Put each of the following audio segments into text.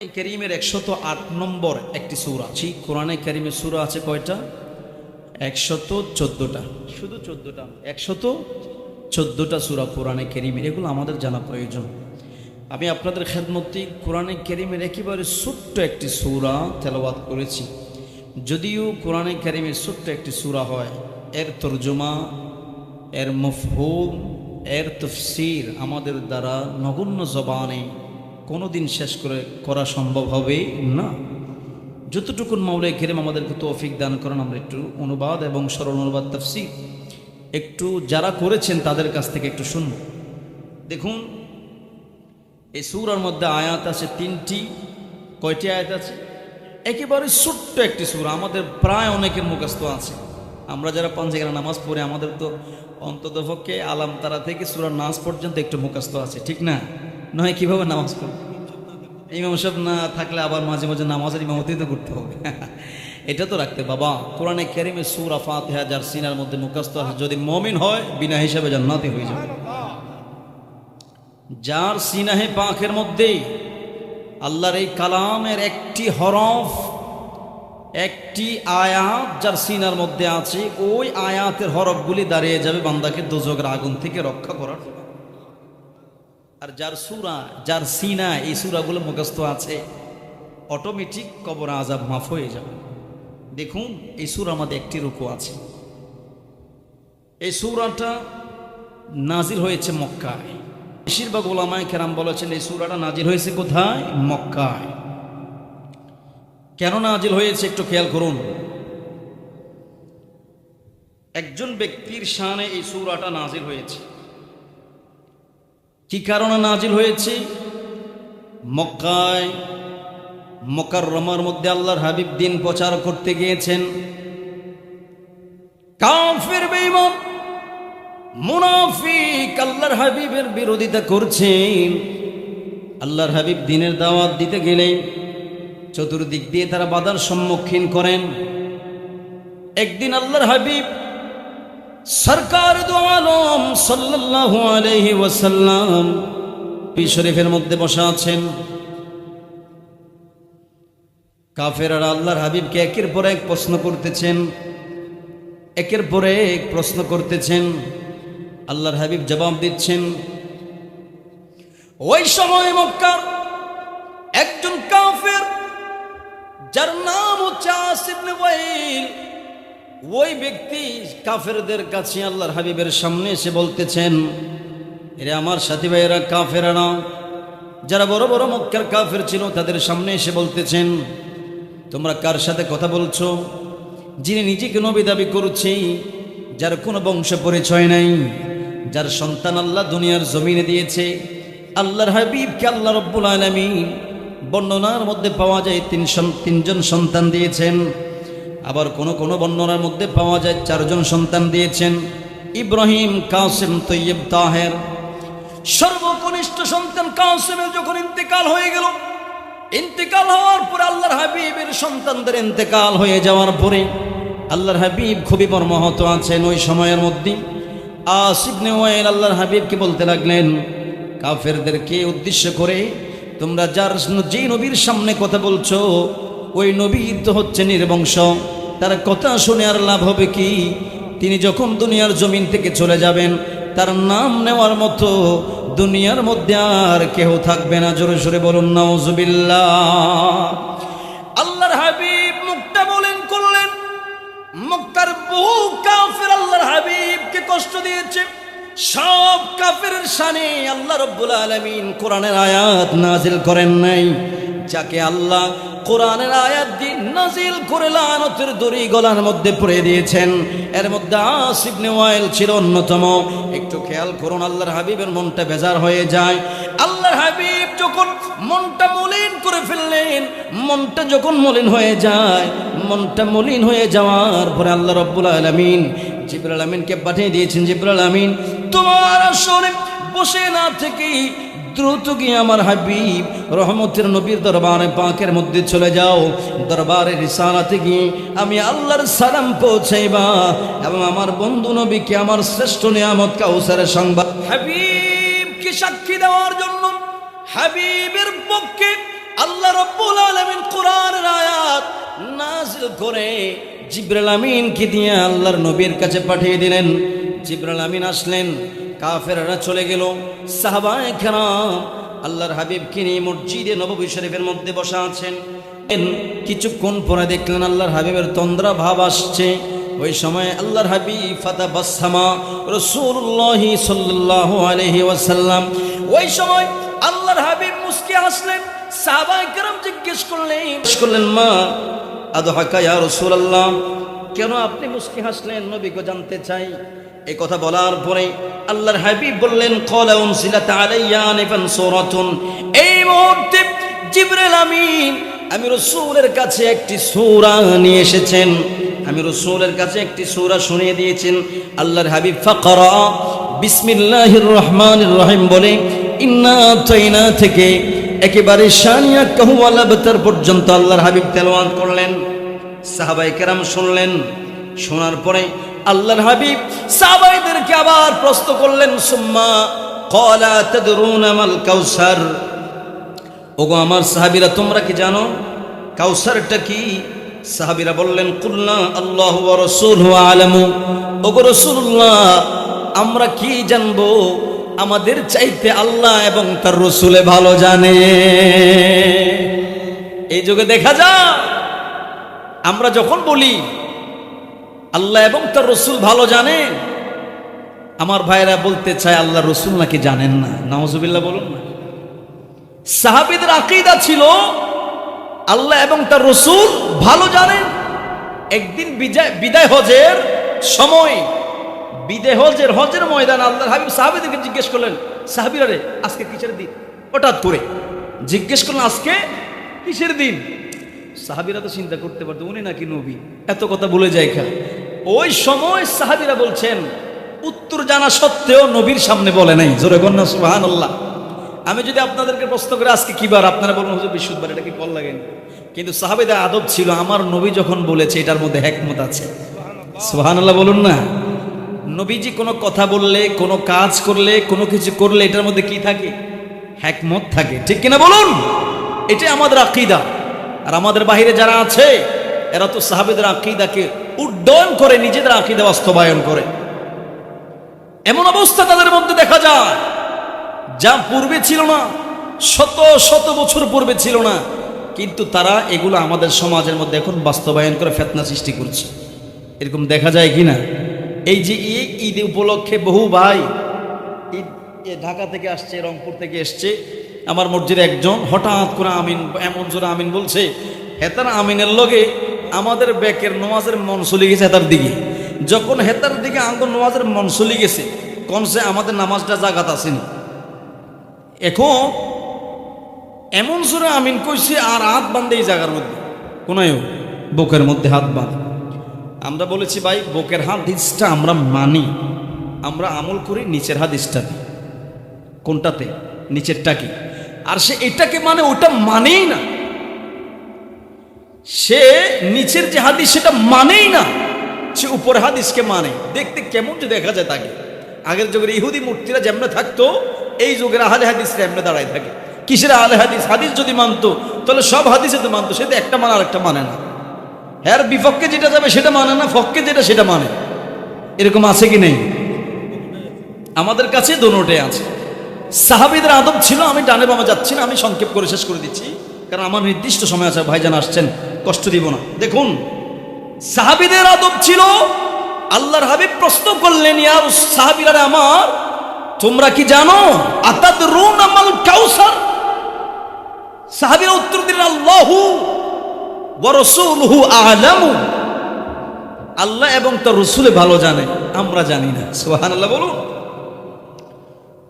করিমের একশত আট নম্বর একটি সূরা। সেই কোরআনে করিমের সূরা আছে কয়টা? একশত চোদ্দোটা। শুধু চোদ্দোটা। একশত চোদ্দোটা সূরা কোরআনে করিমের। এগুলো আমাদের জানা প্রয়োজন। আমি আপনাদের খেদমতি কোরআনে করিমের একেবারে ছোট্ট একটি সূরা তেলাওয়াত করেছি। যদিও কোরআনে করিমের ছোট্ট একটি সূরা হয়, এর তর্জমা, এর মফহুম, এর তফসির আমাদের দ্বারা নগণ্য জবানে কোনোদিন শেষ করে, করা সম্ভব হবে না। যতটুকুন মাওলাই কেরেম আমাদেরকে তৌফিক দান করেন, আমরা একটু অনুবাদ এবং সরল অনুবাদ, তফসির। একটু যারা করেছেন, তাদের কাছ থেকে একটু শুনব। দেখুন, এই সুরার মধ্যে আয়াত আছে তিনটি। কয়টি আয়াত আছে? একেবারে ছোট্ট একটি সুর, আমাদের প্রায় অনেকের মুখস্থ আছে। আমরা যারা পাঞ্জাগেরা নামাজ পড়ে, আমাদের তো অন্ততপক্ষে আলাম তারা থেকে সুরার নাচ পর্যন্ত একটু মুখস্থ আছে, ঠিক না? নয়, কীভাবে নামাজ পড়বে? ইমাম সাহেব না থাকলে আবার মাঝে মাঝে নামাজের ইমামতি তো করতে হবে। এটা তো রাখতে বাবা, কোরআনে ক্যারিমে সুর আফাত যার সিনার মধ্যে মুখস্থ যদি মমিন হয়, বিনা হিসাবে জান্নাতি হয়ে যাবে। যার সিনাহে পাখের মধ্যে আল্লাহর এই কালামের একটি হরফ, একটি আয়াত যার সিনার মধ্যে আছে, ওই আয়াতের হরফগুলি দাঁড়িয়ে যাবে বান্দাকে দোজগের আগুন থেকে রক্ষা করার। আর যার সুরা, যার সিনা, এই সুরাগুলো মুখস্থ আছে অটোমেটিক কবর আজাব মাফ হয়ে যাবে। দেখুন, এই সুরার আমাদের একটি রুকু আছে। এই সুরাটা নাজির হয়েছে মক্কায়। বেশিরভাগ ওলামায় কেরাম বলেছেন, এই সুরাটা নাজির হয়েছে কোথায়? মক্কায়। কেন নাজিল হয়েছে একটু খেয়াল করুন। একজন ব্যক্তির শানে এই সুরাটা নাজিল হয়েছে। কি কারণে নাজিল হয়েছে? মক্কায় মকার রমার মধ্যে আল্লাহর হাবিব দিন প্রচার করতে গিয়েছেন। কাফের বেঈমান, মুনাফিক আল্লাহর হাবিবের বিরোধিতা করছেন। আল্লাহর হাবিব দিনের দাওয়াত দিতে গেলে চতুর্দিক দিয়ে তারা বাধার সম্মুখীন করেন। একদিন আল্লাহর হাবিব সরকার দু আলম সাল্লাল্লাহু আলাইহি ওয়াসাল্লাম পি শরীফের মধ্যে বসা আছেন। কাফের আর আল্লাহর হাবিবকে একের পর এক প্রশ্ন করতেছেন, একের পরে এক প্রশ্ন করতেছেন। আল্লাহর হাবিব জবাব দিচ্ছেন, ওই সময় মক্কার একজন কাফের যার নাম হচ্ছে আসিফ ওই ব্যক্তি কাফেরদের কাছে আল্লাহর হাবিবের সামনে এসে বলতেছেন, এরা আমার সাথী ভাইয়েরা, কাফেরা না। যারা বড় বড় মক্কার কাফের ছিল, তাদের সামনে এসে বলতেছেন, তোমরা কার সাথে কথা বলছো? যিনি নিজেকে নবী দাবি করছে, যার কোনো বংশ পরিচয় নাই, যার সন্তান আল্লাহ দুনিয়ার জমিনে দিয়েছে, আল্লাহর হাবিবকে আল্লাহ রব্বুল আলমী বর্ণনার মধ্যে পাওয়া যায় তিন তিনজন সন্তান দিয়েছেন। আবার কোন কোন বর্ণনার মধ্যে পাওয়া যায়, চারজন সন্তান দিয়েছেন। ইব্রাহিম কাসেম তৈয়ব তাহের। সর্বকনিষ্ঠ সন্তান কাসেমের যখন ইন্তেকাল হয়ে গেল, ইন্তেকাল হওয়ার পরে আল্লাহর হাবিবের সন্তানদের ইন্তেকাল হয়ে যাওয়ার পরে আল্লাহর হাবিব খুবই মর্মাহত আছেন ওই সময়ের মধ্যে। আসিবনে নেওয়াইল আল্লাহর হাবিবকে বলতে লাগলেন, কাফেরদেরকে উদ্দেশ্য করে তোমরা যার যে নবীর সামনে কথা বলছো ওই নবীর তো হচ্ছে নির্বংশ। তার কথা শুনে আর লাভ হবে কি? তিনি যখন দুনিয়ার জমিন থেকে চলে যাবেন, তার নাম নেওয়ার মতো দুনিয়ার মধ্যে আর কেউ থাকবে না। জোরে সোরে বলুন, নাউজুবিল্লাহ। আল্লাহর হাবিব মুখটা বলেন, করলেন। মক্কার বহু কাফের আল্লাহর হাবিবকে কষ্ট দিয়েছে। সব কাফের শানে আল্লাহ রব্বুল আলামিন কোরআনের আয়াত নাজিল করেন নাই। যাকে আল্লাহ কোরআনের আয়াত দিন নাজিল করে লানতের দড়ি গলার মধ্যে পড়ে দিয়েছেন। এর মধ্যে আসিফ নেওয়াইল ছিল অন্যতম। একটু খেয়াল করুন, আল্লাহর হাবিবের মনটা বেজার হয়ে যায়। আল্লাহর হাবিব যখন মনটা মলিন করে ফেললেন, মনটা যখন মলিন হয়ে যায়, মনটা মলিন হয়ে যাওয়ার পরে আল্লাহ রব্বুল আলমিন জিবরাল আমিনকে পাঠিয়ে দিয়েছেন জিবরাল আমিন, তোমার আসরে বসে না থেকে দ্রুত গিয়ে আমার হাবিব, রহমতের নবীর দরবারে পাকের মধ্যে চলে যাও। দরবারে রিসালাতে গিয়ে আমি আল্লাহর সালাম পৌঁছাইবা এবং আমার বন্ধু নবীকে আমার শ্রেষ্ঠ নিয়ামত কাউসারের সংবাদ। হাবিবকে সাক্ষী দেওয়ার জন্য? হাবিবের পক্ষে আল্লাহ রব্বুল আলামিন কোরআনের আয়াত নাজিল করে জিব্রাইল আমিনকে দিয়ে আল্লাহর নবীর কাছে পাঠিয়ে দিলেন। জিব্রাইল আমিন আসলেন, কাফেররা চলে গেল। সাহাবায়ে কেরাম আল্লাহর হাবিবকে নিয়ে মসজিদে নববী শরীফের মধ্যে বসা আছেন। কিছুক্ষণ পরে দেখলেন আল্লাহর হাবিবের তন্দ্রা ভাব আসছে। ওই সময় আল্লাহর হাবিব রসুল্লাহ ওয়াসাল্লাম, ওই সময় আল্লাহর হাবিব মুস্কি আসলেন কেরাম জিজ্ঞেস করলেন করলেন, মা, আদহাকা ইয়া রাসূলুল্লাহ, কেন আপনি মুস্কি হাসলেন? নবীকে জানতে চাই। এই কথা বলার পরে আল্লাহর হাবিব বললেন ক্বালা উনসিলাত আলাইয়া আনিফান সূরাতুন। এই মুহূর্তে জিবরিল আমিন, আমি রসুলের কাছে একটি সূরা নিয়ে এসেছেন। আমি রসুলের কাছে একটি সূরা শুনিয়ে দিয়েছেন। আল্লাহর হাবিব ফাকরা বিসমিল্লাহির রহমানির রহিম বলে, ইন্না তাইনা থেকে একেবারে শানিয়া কাহুয়ালা বেতার পর্যন্ত আল্লাহর হাবিব তেলাওয়াত করলেন। সাহাবাই কেরাম শুনলেন। শোনার পরে আল্লাহর হাবিব সাহাবাইদেরকে আবার প্রশ্ন করলেন, সুম্মা কলা তাদরুনা আমাল কাউসার? ওগো আমার সাহাবীরা, তোমরা কি জানো কাউসারটা কি? সাহাবীরা বললেন কুল্লা আল্লাহ ওয়া রাসূলুহু আলামু। ওগো রাসূলুল্লাহ, আমরা কি জানব? আমাদের চাইতে আল্লাহ এবং তার রসুলে ভালো জানে। এই যুগে দেখা যায়, আমরা যখন বলি আল্লাহ এবং তার রসুল ভালো জানেন। আমার ভাইরা বলতে চায় আল্লাহ রসুল নাকি জানেন না? নওয়াজুবিল্লাহ বলুন না। সাহাবিদের আকিদা ছিল, আল্লাহ এবং তার রসুল ভালো জানেন। একদিন বিদায় হজের সময় বিদে হজের হজের ময়দান আল্লাহ হাবিব সাহাবিদেরকে জিজ্ঞেস করলেন, সাহাবিরা রে, আজকে কিসের দিন? হঠাৎ করে জিজ্ঞেস করলেন, আজকে কিসের দিন? সাহাবিরা তো চিন্তা করতে পারতো উনি নাকি নবী? এত কথা বলে যায় খা ওই সময় সাহাবিরা বলছেন উত্তর জানা সত্ত্বেও নবীর সামনে বলে নাই। জোরে গন্না সুবাহান আল্লাহ আমি যদি আপনাদেরকে প্রশ্ন করে আজকে কি বার? আপনারা বলুন হুজুর বিশুদ্ধবার এটা কি কল লাগেন কিন্তু সাহাবিদের আদব ছিল আমার নবী যখন বলেছে এটার মধ্যে হ্যাকমত আছে। সুবাহান আল্লাহ বলুন না। নবীজি কোনো কথা বললে কোনো কাজ করলে কোনো কিছু করলে এটার মধ্যে কি থাকে? হ্যাকমত থাকে। ঠিক কিনা বলুন? এটাই আমাদের আকিদা। আর আমাদের বাহিরে যারা আছে, এরা তো সাহাবেদের আকিদাকে উড্ডয়ন করে, নিজেদের আকিদা বাস্তবায়ন করে। এমন অবস্থা তাদের মধ্যে দেখা যায়, যা পূর্বে ছিল না, শত শত বছর পূর্বে ছিল না, কিন্তু তারা এগুলো আমাদের সমাজের মধ্যে এখন বাস্তবায়ন করে ফেতনা সৃষ্টি করছে। এরকম দেখা যায় কি না এই যে ঈদ উপলক্ষে বহু ভাই ঈদ ঢাকা থেকে আসছে, রংপুর থেকে এসছে আমার মসজিদে একজন হঠাৎ করে আমিন, এমন জোরে আমিন বলছে হেতার আমিনের লগে আমাদের ব্যাকের নমাজের মন চলে গেছে হেতার দিকে। যখন হেতার দিকে আঙ্গ নমাজের মন চলে গেছে কনসে আমাদের নামাজটা জাগাত আসেনি এখন এমন জোরে আমিন কইছে, আর হাত বান্ধে এই জায়গার মধ্যে। কোনায়ও বুকের মধ্যে হাত বাঁধ। আমরা বলেছি, ভাই, বুকের হাদিসটা আমরা মানি। আমরা আমল করি নিচের হাদিসটা কোনটাতে? নিচেরটা কি? আর সে এটাকে মানে ওটা মানেই না। সে নিচের যে হাদিস, সেটা মানেই না। সে উপর হাদিসকে মানে। দেখতে কেমন যে দেখা যায় তাকে। আগের যুগের ইহুদি মূর্তিরা যেমন থাকতো, এই যুগের আহলে হাদিসরা এমনি দাঁড়ায় থাকে। কিসের আহলে হাদিস? হাদিস যদি মানতো, তাহলে সব হাদিসে তো মানতো। সে তো একটা মানে আর একটা মানে না। হ্যার বিপক্ষে যেটা যাবে সেটা মানে না পক্ষে যেটা সেটা মানে। এরকম আছে কি নেই? আমাদের কাছে দোনোটে আছে। সাহাবিদের আদব ছিল, আমি ডানে বামে যাচ্ছি না, আমি সংক্ষেপ করে শেষ করে দিচ্ছি। কারণ আমার নির্দিষ্ট সময় আছে, ভাইজান আসছেন, কষ্ট দিব না। দেখুন, সাহাবিদের আদব ছিল, আল্লাহর হাবিব প্রশ্ন করলেন ইয়ার সাহাবিরা আমার, তোমরা কি জানো? আতাদ রুন আমাল কাউসার? সাহাবিরা উত্তর দিলেন, আল্লাহু ওয়ারসুলহু আলামু। আল্লাহ এবং তার রসুলে ভালো জানে, আমরা জানি না। সোহান আল্লাহ বলুন।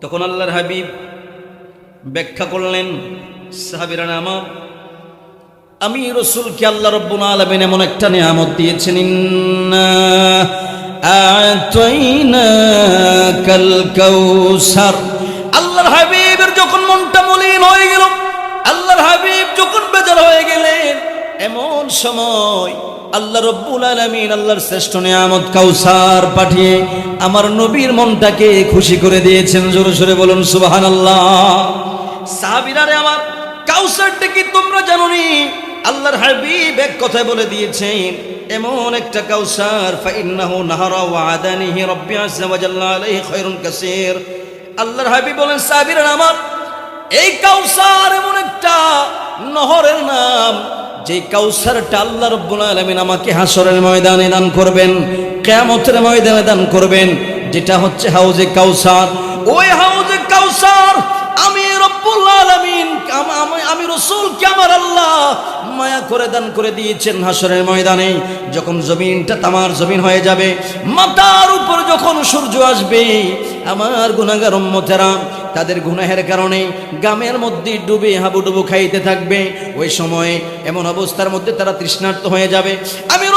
তখন আল্লাহর হাবিব ব্যাখ্যা করলেন, সাহাবিরা আমার আমি রসুলকে আল্লাহ রব্বুল আলমিন এমন একটা নিয়ামত দিয়েছেন আল্লাহর হাবিবের যখন মনটা মলিন হয়ে গেল, আল্লাহর হাবিব যখন বেজার হয়ে গেলেন, এমন সময় আল্লাহ রব্বুল আলমিন আল্লাহর শ্রেষ্ঠ নিয়ামত কাউসার পাঠিয়ে আমার নবীর মনটাকে খুশি করে দিয়েছেন। জোরে জোরে বলুন সুবাহান আল্লাহ সাহাবিরারে আমার, কাউসারটা কি তোমরা জানোনি? আল্লাহর হাবিব এক কথায় বলে দিয়েছেন, এমন একটা কাউসার, ফাইন্নাহু নাহারা ওয়াদানিহি রাব্বি আযজা ওয়া জাল্লা আলাইহি খায়রুন কাসীর। আল্লাহর হাবিব বলেন, সাহাবীরা আমার, এই কাউসার এমন একটা নহরের নাম যে কাউসারটা আল্লাহ রব্বুল আলমিন আমাকে হাসরের ময়দানে দান করবেন কেমতের ময়দানে দান করবেন, যেটা হচ্ছে হাউজে কাউসার। ওই হাউজে কাউসার, আমি রব্বুল আলামিন আমি- আমার আল্লাহ মায়া করে দান করে দিয়েছেন হাসরের ময়দানে। যখন জমিনটা তামার জমিন হয়ে যাবে, মাথার উপর যখন সূর্য আসবে, আমার গুনাগার উম্মতেরা তাদের গুনাহের কারণে গ্রামের মধ্যে ডুবে হাবুডুবু খাইতে থাকবে। ওই সময়ে এমন অবস্থার মধ্যে তারা তৃষ্ণার্ত হয়ে যাবে। আমি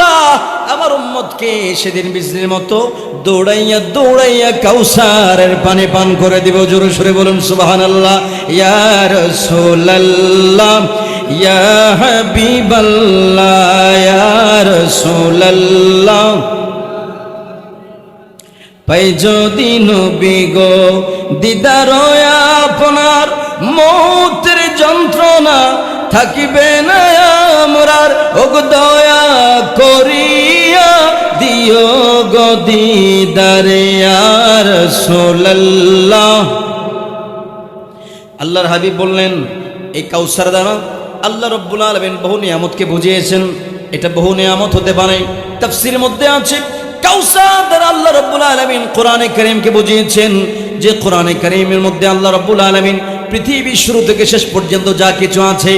রসুল্লাহ আমার উম্মতকে সেদিন বিজলির মতো দৌড়াইয়া দৌড়াইয়া কাউসারের পানি পান করে দিব। জোরে সরে বলুন সুবাহান আল্লাহ ইয়ার সোল্লাহ ইয়া হাবিবাল্লাহ ইয়ার সোল্লাহ পাই যদি নবী গো, দিদার আপনার মৌতের যন্ত্রণা থাকিবে না। আমরার ওগ দয়া করিয়া দিও গো দিদারে আর সোল্লাহ আল্লাহর হাবিব বললেন, এই কাউসার দ্বারা আল্লাহ রব্বুল আলমিন বহু নিয়ামতকে বুঝিয়েছেন। এটা বহু নিয়ামত হতে পারে। তাফসির মধ্যে আছে, কাউসার দ্বারা আল্লাহ রব্বুল আলমিন কোরআনে করিমকে বুঝিয়েছেন। যে কোরআনে করিমের মধ্যে আল্লাহ রব্বুল আলমিন পৃথিবীর শুরু থেকে শেষ পর্যন্ত যা কিছু আছে,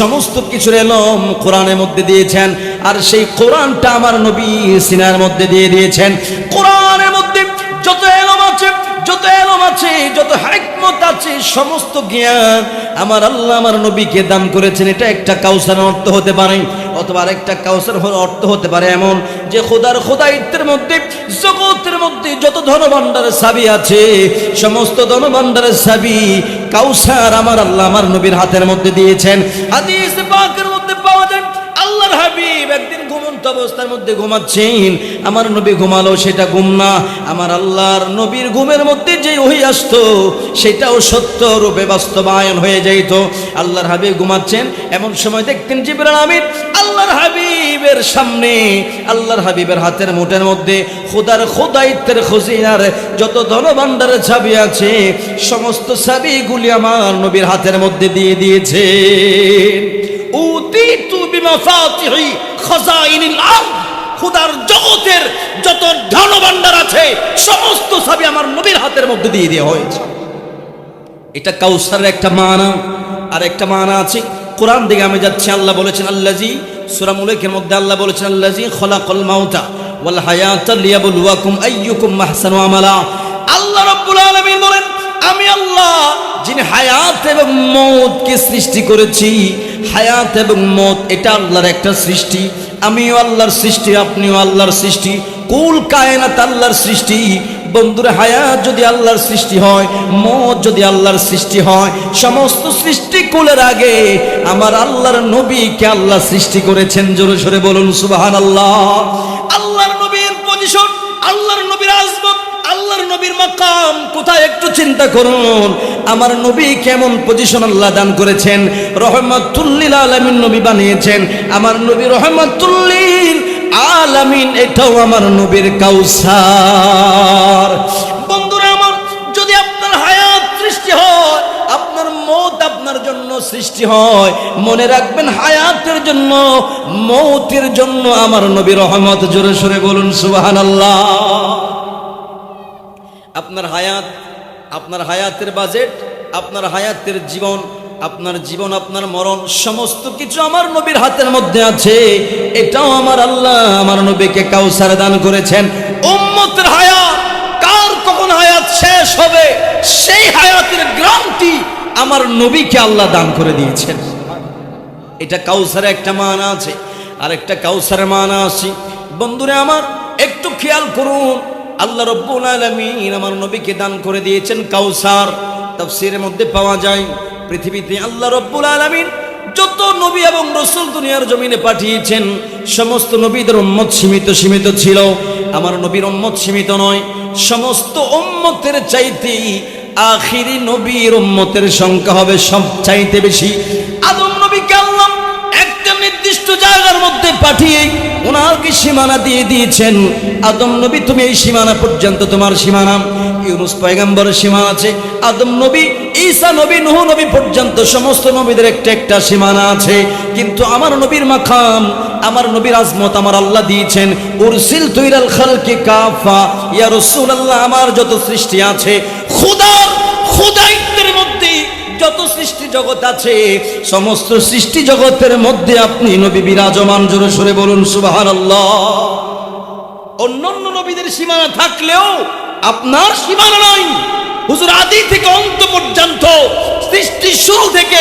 সমস্ত কিছুর এলম কোরআনের মধ্যে দিয়েছেন। আর সেই কোরআনটা আমার নবী সিনার মধ্যে দিয়ে দিয়েছেন। কোরআনের মধ্যে যত এলম আছে, যত এলম আছে, যত হাইকমত আছে, সমস্ত জ্ঞান আমার আল্লাহ আমার নবীকে দান করেছেন। এটা একটা কাউসার অর্থ হতে পারে। অথবা আরেকটা কাউসার হল- অর্থ হতে পারে এমন যে খোদার খোদায়িত্বের মধ্যে, জগতের মধ্যে যত ধনভাণ্ডারের সাবি আছে, সমস্ত ধনভাণ্ডারের সাবি কাউসার আমার আল্লাহ আমার নবীর হাতের মধ্যে দিয়েছেন। হাদিস পাকের মধ্যে পাওয়া যায়, আল্লাহর হাবিব একদিন ঘুমন্ত অবস্থার মধ্যে ঘুমাচ্ছেন। আমার নবী ঘুমালো, সেটা ঘুম না। আমার আল্লাহর নবীর ঘুমের মধ্যে যে ওহি আসতো, সেটাও সত্য রূপে বাস্তবায়ন হয়ে যাইত। আল্লাহর হাবিব ঘুমাচ্ছেন, এমন সময় দেখতেন জিবরাল আমির আল্লাহর হাবিবের সামনে, আল্লাহর হাবিবের হাতের মুঠের মধ্যে খোদার খোদাইত্বের খোঁজিনার যত ধনভাণ্ডারের ছাবি আছে, সমস্ত ছাবিগুলি আমার নবীর হাতের মধ্যে দিয়ে দিয়েছে উতিতু বিমাফাতিহি খাজাইনিল আরদ, খুদার জগতের যত ধনভাণ্ডার আছে, সমস্ত সাবি আমার নবীর হাতের মধ্যে দিয়ে দেওয়া হয়েছে। এটা কাউসারের একটা মানা, আর একটা মানা আছে, কোরআন দিকে আমি যাচ্ছি, আল্লাহ বলেছেন, আল্লাজি, সূরা মুলকের মধ্যে আল্লাহ বলেছেন, আল্লাজি, খলাকাল মাউতা ওয়াল হায়াতা লিয়াবলুয়াকুম আইয়ুকুম আহসানু আমালা। আল্লাহ রাব্বুল আলামিন বলেন আমি আল্লাহ, যিনি হায়াত এবং মৌতকে সৃষ্টি করেছি, হায়াত এবং মৌত এটা আল্লাহর একটা সৃষ্টি। আমিও আল্লাহর সৃষ্টি, আপনিও আল্লাহর সৃষ্টি। কুল কায়নাত আল্লাহর সৃষ্টি। বন্ধুরা, হায়াত যদি আল্লাহর সৃষ্টি হয়, মত যদি আল্লাহর সৃষ্টি হয়, সমস্ত সৃষ্টি কুলের আগে আমার আল্লাহর নবীকে আল্লাহ সৃষ্টি করেছেন। জোরে সরে বলুন সুবাহান আল্লাহ আল্লাহর নবীর পজিশন আল্লাহর নবীর আজমত আল্লাহর নবীর মাকাম, কোথায় একটু চিন্তা করুন। আমার নবী কেমন পজিশন আল্লাহ দান করেছেন? রহমাতুল্লিল আলামিন নবী বানিয়েছেন। আমার নবী রহমাতুল্লিল আলামিন, এটাও আমার নবীর কাউসার। বন্ধুরা আমার, যদি আপনার হায়াত সৃষ্টি হয়, আপনার মত আপনার জন্য সৃষ্টি হয়। মনে রাখবেন হায়াতের জন্য, মৌতের জন্য আমার নবী রহমত জোরে সরে বলুন, সুবহানাল্লাহ। আপনার হায়াত, আপনার হায়াতের বাজেট, আপনার হায়াতের জীবন, আপনার জীবন, আপনার মরণ, সমস্ত কিছু আমার নবীর হাতের মধ্যে আছে। এটাও আমার আল্লাহ, আমার নবীকে কাউসার দান করেছেন। উম্মতের হায়াত, কার কখন হায়াত শেষ হবে? সেই হায়াতের গ্রামটি আমার নবীকে আল্লাহ দান করে দিয়েছেন। এটা কাউসারে একটা মানা আছে। আর একটা কাউসারের মানা আছে। বন্ধুরে আমার, একটু খেয়াল করুন আল্লাহ রব্বুল আলামিন আমার নবীকে দান করে দিয়েছেন কাউসার। তাফসীরের মধ্যে পাওয়া যায়, পৃথিবীতে আল্লাহ রব্বুল আলমিন যত নবী এবং রসুল দুনিয়ার জমিনে পাঠিয়েছেন, সমস্ত নবীদের উম্মত সীমিত সীমিত ছিল। আমার নবীর উম্মত সীমিত নয়, সমস্ত উম্মতের চাইতেই আখিরি নবীর উম্মতের সংখ্যা হবে সব চাইতে বেশি আদম নবীকে আল্লাহ একটা নির্দিষ্ট জায়গার মধ্যে পাঠিয়ে ওনাকে সীমানা দিয়ে দিয়েছেন। আদম নবী, তুমি এই সীমানা পর্যন্ত তোমার সীমানা। ইউনুস পয়গাম্বরের সীমানা আছে। আদম নবী, ঈসা নবী, নুহ নবী পর্যন্ত সমস্ত নবীদের একটা একটা সীমানা আছে। কিন্তু আমার নবীর মাখাম আমার নবীর আজমত আমার আল্লাহ দিয়েছেন। উরসিল তুইরাল খালকে কাফা। ইয়া রাসূলুল্লাহ, আমার যত সৃষ্টি আছে খোদার সৃষ্টি জগৎ আছে, সমস্ত সৃষ্টি জগতের মধ্যে আপনি নবী বিরাজমান, জোরে সরে বলুন সুবহানাল্লাহ। অন্যান্য নবীদের সীমানা থাকলেও আপনার সীমানা নাই। হুজুর আদি থেকে অন্ত পর্যন্ত সৃষ্টির শুরু থেকে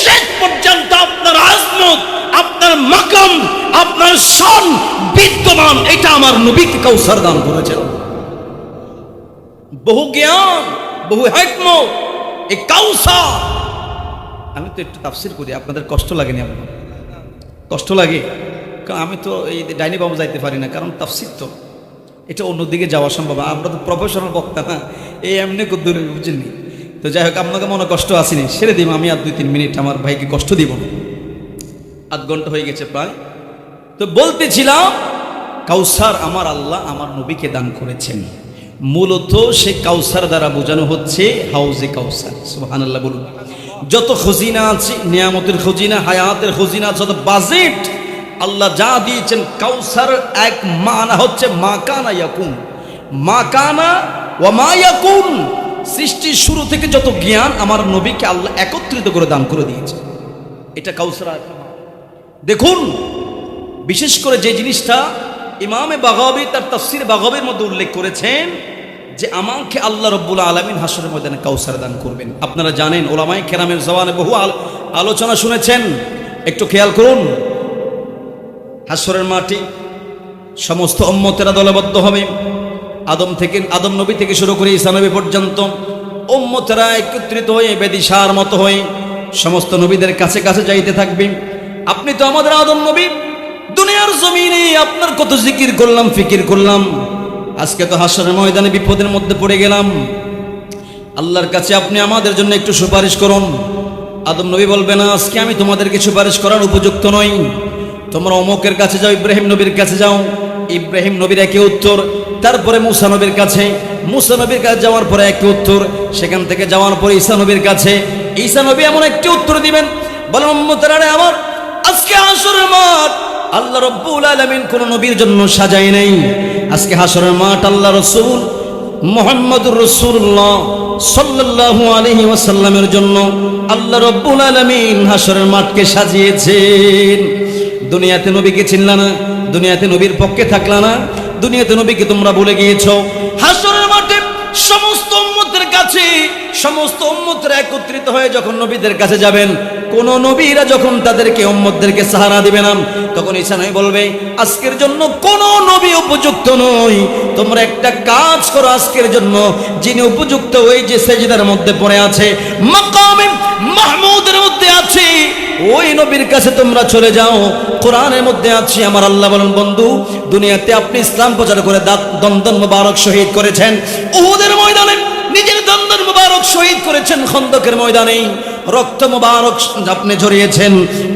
শেষ পর্যন্ত আপনার আজমত, আপনার মাকাম, আপনার সন বিদ্যমান, এটা আমার নবীকে কাউসার দান করেছেন। বহু জ্ঞান, বহু হেকম এই কাউসার আমি তো একটু তাফসির করি, আপনাদের কষ্ট লাগেনি আপনার কষ্ট লাগে? কারণ আমি তো এই ডাইনি বাবু যাইতে পারি না, কারণ তাফসির তো। এটা অন্যদিকে যাওয়া সম্ভব আমরা তো প্রফেশনাল বক্তা না। এই এমনি দূরে বুঝলেনি তো যাই হোক, আপনাকে মনে কষ্ট আসেনি। সেরে দিব আমি আর দুই তিন মিনিট আমার ভাইকে কষ্ট দিব আধ ঘণ্টা হয়ে গেছে প্রায়। তো বলতেছিলাম, কাউসার আমার আল্লাহ আমার নবীকে দান করেছেন। মূলত সে কাউসার দ্বারা বোঝানো হচ্ছে হাউজে কাউসার। সুবাহান আল্লাহ বলুন। যত খজিনা আছে, নিয়ামতের খজিনা, হায়াতের খজিনা যত বাজেট আল্লাহ যা দিয়েছেন, কাউসার এক মানা হচ্ছে মাকানা ইয়াকুন। মাকানা মা ইয়াকুন। সৃষ্টির শুরু থেকে যত জ্ঞান আমার নবীকে আল্লাহ একত্রিত করে দান করে দিয়েছে। এটা কাউসার দেখুন, বিশেষ করে যে জিনিসটা ইমামে বাগাবি তার তফসির বাগাবের মধ্যে উল্লেখ করেছেন যে আমাকে আল্লাহ রব্বুল আলমিন হাসরের ময়দানে কাউসার দান করবেন। আপনারা জানেন ওলামাই কেরামের জওয়ানে বহু আল- আলোচনা শুনেছেন। একটু খেয়াল করুন। হাসরের মাটি সমস্ত অম্মতেরা দলবদ্ধ হবে। আদম থেকে, আদম নবী থেকে শুরু করে ঈসা নবী পর্যন্ত উম্মতেরা একত্রিত হয়ে বেদিশার মতো হয়ে সমস্ত নবীদের কাছে কাছে যাইতে থাকবে। আপনি তো আমাদের আদম নবী। দুনিয়ার জমিনে আপনার কত জিকির করলাম, ফিকির করলাম। আজকে তো হাসরের ময়দানে বিপদের মধ্যে পড়ে গেলাম। আল্লাহর কাছে আপনি আমাদের জন্য একটু সুপারিশ করুন। আদম নবী বলবে, না, আজকে আমি তোমাদেরকে সুপারিশ করার উপযুক্ত নই। তোমরা অমুকের কাছে যাও, ইব্রাহিম নবীর কাছে যাও। ইব্রাহিম নবীর একই উত্তর, তারপরে মুসা নবীর কাছে। মুসা নবীর কাছে যাওয়ার পরে একই উত্তর, সেখান থেকে যাওয়ার পরে ঈসা নবীর কাছে। ঈসা নবী এমন একটি উত্তর দিবেন, বলেন আমার, আজকে হাসরের মাঠ আল্লাহ রব্বুল আলামিন কোন নবীর জন্য সাজাই নাই। আজকে হাসরের মাঠ আল্লাহ রসুল মোহাম্মদুর রসুল্লাহ সাল্লাল্লাহু আলাইহি ওয়াসাল্লামের জন্য আল্লাহ রব্বুল আলামিন হাসরের মাঠকে সাজিয়েছেন। দুনিয়াতে নবীকে চিনলা না, দুনিয়াতে নবীর পক্ষে থাকলা না, দুনিয়াতে নবীকে তোমরা ভুলে গিয়েছো। হাসরের মাঠে সমস্ত উম্মতের কাছে, সমস্ত উম্মতরা একত্রিত হয়ে যখন নবীদের কাছে যাবেন কোন নবীরা যখন তাদেরকে, উম্মতদেরকে সাহারা দিবে না, তখন ঈসা নবী বলবে, আজকের জন্য কোন নবী উপযুক্ত নই। তোমরা একটা কাজ করো আজকের জন্য। যিনি উপযুক্ত ওই যে সেজদার মধ্যে পড়ে আছে মাকামে মাহমুদের মধ্যে আছে। ওই নবীর কাছে তোমরা চলে যাও। কোরআনের মধ্যে আছি, আমার আল্লাহ বলেন, বন্ধু, দুনিয়াতে আপনি ইসলাম প্রচার করে দন্দন মুবারক শহীদ করেছেন। উহুদের ময়দানে নিজের দন্দন মুবারক শহীদ করেছেন খন্দকের ময়দানে। রক্ত মুবারক আপনি ঝরিয়েছেন।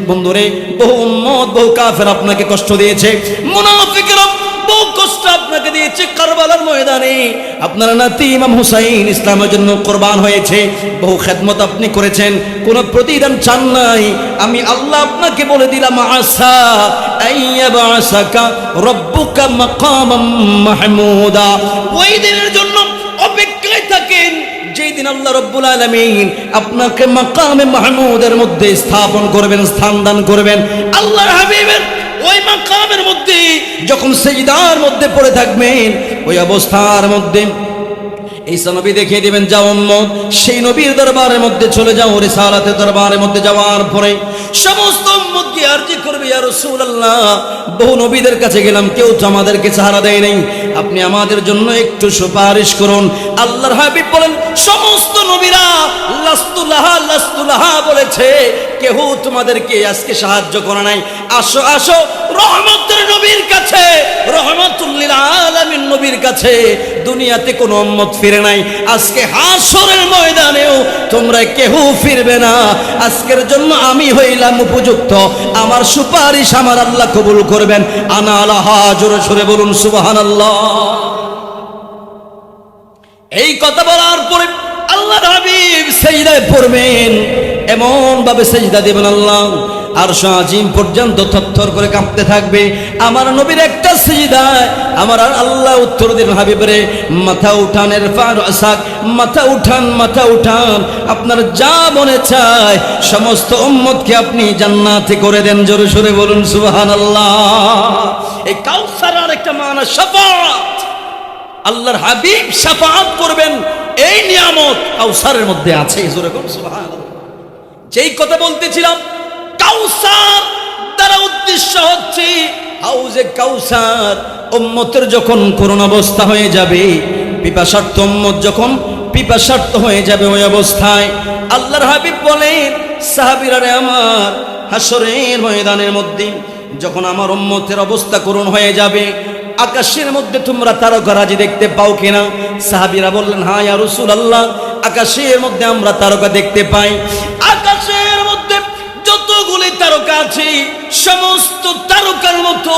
বন্ধুরে, বহু উম্মত, বহু কাফের আপনাকে কষ্ট দিয়েছে। মুনাফিকরা বহু কষ্ট আপনাকে দিয়েছে কারবালার ময়দানে। আপনার নাতি ইমাম হুসাইন ইসলামের জন্য কোরবান হয়েছে। বহু খেদমত আপনি করেছেন। কোনো প্রতিদান চান নাই। আমি আল্লাহ আপনাকে বলে দিলাম আসা আইয়াবাসাকা রব্বুকা মাকামাম মাহমুদা। ওই দিনের জন্য আল্লাহ রব্বুল আলমিন আপনাকে মাকামে মাহমুদের মধ্যে স্থাপন করবেন, স্থান দান করবেন। আল্লাহ হাবিবের ওই মাকামের মধ্যে যখন সেজদার মধ্যে পড়ে থাকবেন, ওই অবস্থার মধ্যে ঈসা নবী দেখিয়ে দিবেন, যাও সেই নবীর দরবারের মধ্যে চলে যাও, রিসালাতের দরবারের মধ্যে যাওয়ার পরে সমস্ত উম্মত কি আরজি করবে, ইয়া রাসূলুল্লাহ। বহু নবীদের কাছে গেলাম, কেউ তো আমাদেরকে সাহারা দেয় নাই। আপনি আমাদের জন্য একটু সুপারিশ করুন। আল্লাহর হাবিব বলেন, সমস্ত নবীরা লাস্তুলাহা লাস্তুলাহা বলেছে। কেউ তোমাদেরকে আজকে সাহায্য করে নাই? আসো আসো, রহমতের নবীর কাছে রহমতুল্লিল আলামিন নবীর কাছে। দুনিয়াতে কোনো উম্মত ফিরে নাই। আজকে হাসরের ময়দানেও তোমরা কেউ ফিরবে না। আজকের জন্য আমি হইলাম উপযুক্ত। আমার সুপারিশ আমার আল্লাহ কবুল করবেন। আনা আল্লাহ জোরে সরে বলুন, সুবহানাল্লাহ। এই কথা বলার পরে আল্লাহ হাবিব সেইদায় পড়বেন। এমন ভাবে সেজদা দেবেন আল্লাহ। আর আজিম পর্যন্ত থরথর করে কাঁপতে থাকবে। আমার নবীর একটা সেজদায় আমার আর আল্লাহ উত্তর দিন হাবিবরে, মাথা উঠানের ফার আসাক, মাথা উঠান মাথা উঠান, আপনার যা মনে চায়, সমস্ত উম্মতকে আপনি জান্নাতে করে দেন, জোরে সরে বলুন, সুবহানাল্লাহ। এই কাউসার আর একটা মানা, শাফাত। আল্লাহর হাবিব সাফাত করবেন, এই নিয়ামত কাউসারের মধ্যে আছে, জোরে কোন সুবহানাল্লাহ। যেই কথা বলতেছিলাম কাউসার দ্বারা উদ্দেশ্য হচ্ছে, হাউজে কাউসার, উম্মতের যখন করোনা অবস্থা হয়ে যাবে, পিপাসার্থ উম্মত যখন পিপাসার্থ হয়ে যাবে ওই অবস্থায়, আল্লাহর হাবিব বলেন, সাহাবিরারে আমার হাসরের ময়দানের মধ্যে যখন আমার উম্মতের অবস্থা করুণ হয়ে যাবে, আকাশের মধ্যে তোমরা তারকারাজি দেখতে পাও কিনা? সাহাবিরা বললেন হ্যাঁ ইয়া রাসূলুল্লাহ, আকাশের মধ্যে আমরা তারকা দেখতে পাই। আকাশের মধ্যে যতগুলি তারকা আছে সমস্ত তারকার মতো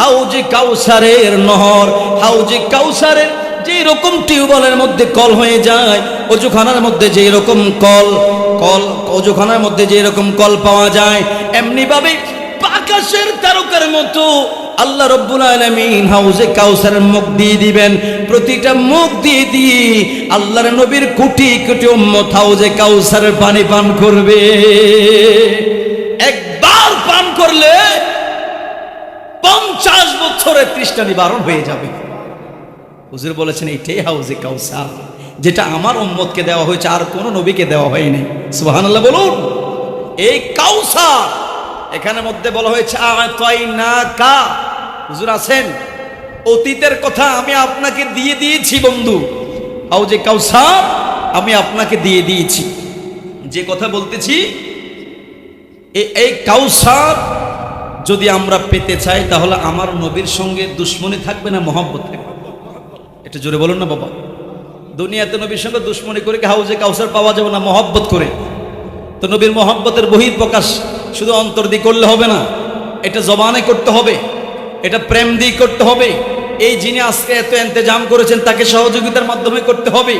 হাউজে কাউসারের নহর, হাউজে কাউসারের যে রকম টিউবওয়েলের মধ্যে কল হয়ে যায়, অজুখানার মধ্যে যে রকম কল কল, অজুখানার মধ্যে যে রকম কল পাওয়া যায় এমনি ভাবে আকাশের তারকার মতো আল্লাহ রব্বুল আলামিন হাউজে কাউসারের মুখ দিয়ে দিবেন। প্রতিটা মুখ দিয়ে দিয়ে আল্লাহর নবীর কোটি কোটি উম্মত হাউজে কাউসারের পানি পান করবে একবার পান করলে পঞ্চাশ বছরের তৃষ্ণা নিবারণ হয়ে যাবে। হুজুর বলেছেন, এইটাই হাউজে কাউসার। যেটা আমার উম্মতকে দেওয়া হয়েছে, আর কোনো নবীকে দেওয়া হয়নি। সুবহানাল্লাহ বলুন। এই কাউসার, এখানে মধ্যে বলা হয়েছে হুজুর আছেন? অতীতের কথা আমি আপনাকে দিয়ে দিয়েছি, বন্ধু। হাউজে কাউসার, আমি আপনাকে দিয়ে দিয়েছি। যে কথা বলতেছি এই কাউসার যদি আমরা পেতে চাই, তাহলে আমার নবীর সঙ্গে দুশ্মনী থাকবে না মহব্বত থাকবে? এটা জোরে বলুন না বাবা। দুনিয়াতে নবীর সঙ্গে দুশ্মনী করে হাউজে কাউসার পাওয়া যাবে না মহব্বত করে? তো নবীর মহব্বতের বহির প্রকাশ শুধু অন্তর দিয়ে করলে হবে না, এটা জবানে করতে হবে, এটা প্রেম দিয়ে করতে হবে। এই যিনি আজকে এত এন্তেজাম করেছেন, তাকে সহযোগিতার মাধ্যমে করতে হবে।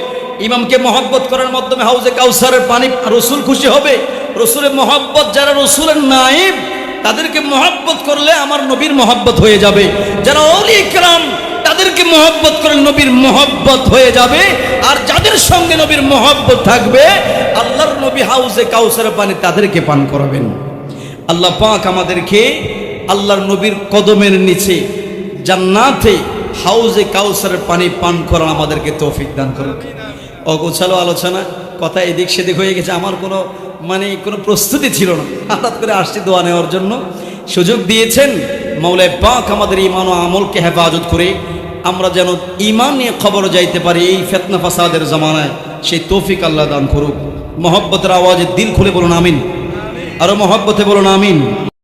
ইমামকে মহব্বত করার মাধ্যমে হাউজে কাউসারের পানি রসুল খুশি হবে। রসুলের মহব্বত যারা রসুলের নাইব তাদেরকে মহব্বত করলে আমার নবীর মহব্বত হয়ে যাবে। যারা অলি ইকরাম, তাদেরকে মহব্বত করে নবীর মহব্বত হয়ে যাবে। আর যাদের সঙ্গে নবীর মহব্বত থাকবে, আল্লাহর নবী হাউজে কাউসারের পানি তাদেরকে পান করাবেন। আল্লাহ পাক আমাদেরকে আল্লাহর নবীর কদমের নিচে, জান্নাতে হাউজে কাউসারের পানি পান করার আমাদেরকে তৌফিক দান করুন অগোছালো আলোচনা, কথা এদিক সেদিক হয়ে গেছে। আমার কোনো মানে কোনো প্রস্তুতি ছিল না। হঠাৎ করে আসছি দোয়া নেওয়ার জন্য সুযোগ দিয়েছেন মৌলায় পাক আমাদের ইমান ও আমলকে হেফাজত করে। আমরা যেন ইমান নিয়ে খবর যাইতে পারি এই ফেতনা ফাসাদের জমানায়। সেই তৌফিক আল্লাহ দান করুক। মহব্বতের আওয়াজে দিল খুলে বলুন আমিন। আরও মহব্বতে বলুন আমিন।